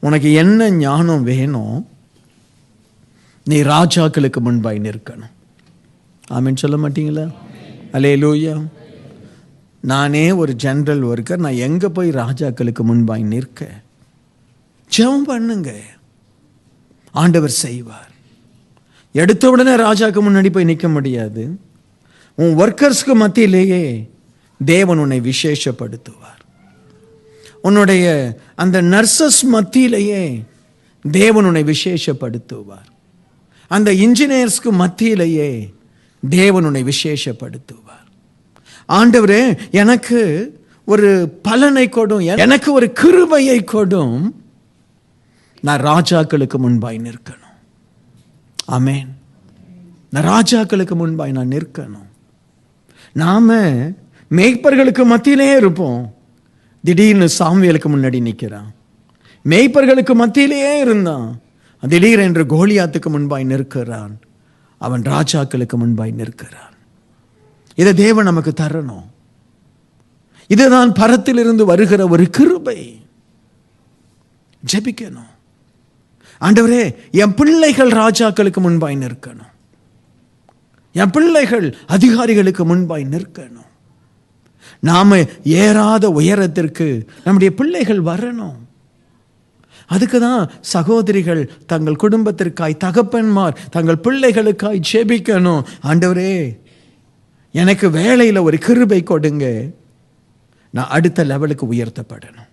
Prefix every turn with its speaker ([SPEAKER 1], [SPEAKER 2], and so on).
[SPEAKER 1] உனக்கு என்ன ஞானம் வேணும் நீ ராஜாக்களுக்கு முன்பாய் நிற்கணும். ஆமின்னு சொல்ல மாட்டீங்களா? அலே லூயா நானே ஒரு ஜென்ரல் ஒர்க்கர் நான் எங்கே போய் ராஜாக்களுக்கு முன்பாய் நிற்க? ஜெபம் பண்ணுங்க. ஆண்டவர் செய்வார். எடுத்த உடனே ராஜாக்கு முன்னாடி போய் நிற்க முடியாது. உன் ஒர்க்கர்ஸ்க்கு மத்தியிலேயே தேவன் உன்னை விசேஷப்படுத்துவார். உன்னுடைய அந்த நர்சஸ் மத்தியிலேயே தேவன் உன்னை விசேஷப்படுத்துவார். அந்த இன்ஜினியர்ஸ்க்கு மத்தியிலேயே தேவன் உன்னை விசேஷப்படுத்துவார். ஆண்டவரே எனக்கு ஒரு பலனை கொடும் எனக்கு ஒரு கிருபையை கொடும். நான் ராஜாக்களுக்கு முன்பாய் நிற்கணும். ஆமென். நான் ராஜாக்களுக்கு முன்பாய் நான் நிற்கணும். நாம மேய்ப்பர்களுக்கு மத்தியிலே இருப்போம். திடீர்னு சாமுவேலுக்கு முன்னாடி நிற்கிறான் மேய்ப்பர்களுக்கு மத்தியிலேயே இருந்தான். திடீரென்று கோலியாத்துக்கு முன்பாய் நிற்கிறான். அவன் ராஜாக்களுக்கு முன்பாய் நிற்கிறான். இதை தேவன் நமக்கு தரணும். இதுதான் பரத்திலிருந்து வருகிற ஒரு கிருபை. ஜெபிக்கணும். ஆண்டவரே என் பிள்ளைகள் ராஜாக்களுக்கு முன்பாய் நிற்கணும். என் பிள்ளைகள் அதிகாரிகளுக்கு முன்பாய் நிற்கணும். நாம் ஏறாத உயரத்திற்கு நம்முடைய பிள்ளைகள் வரணும். அதுக்கு தான் சகோதரிகள் தங்கள் குடும்பத்திற்காய் தகப்பன்மார் தங்கள் பிள்ளைகளுக்காய் ஜெபிக்கணும். ஆண்டவரே எனக்கு வேலையில் ஒரு கிருபை கொடுங்க. நான் அடுத்த லெவலுக்கு உயர்த்தப்படணும்.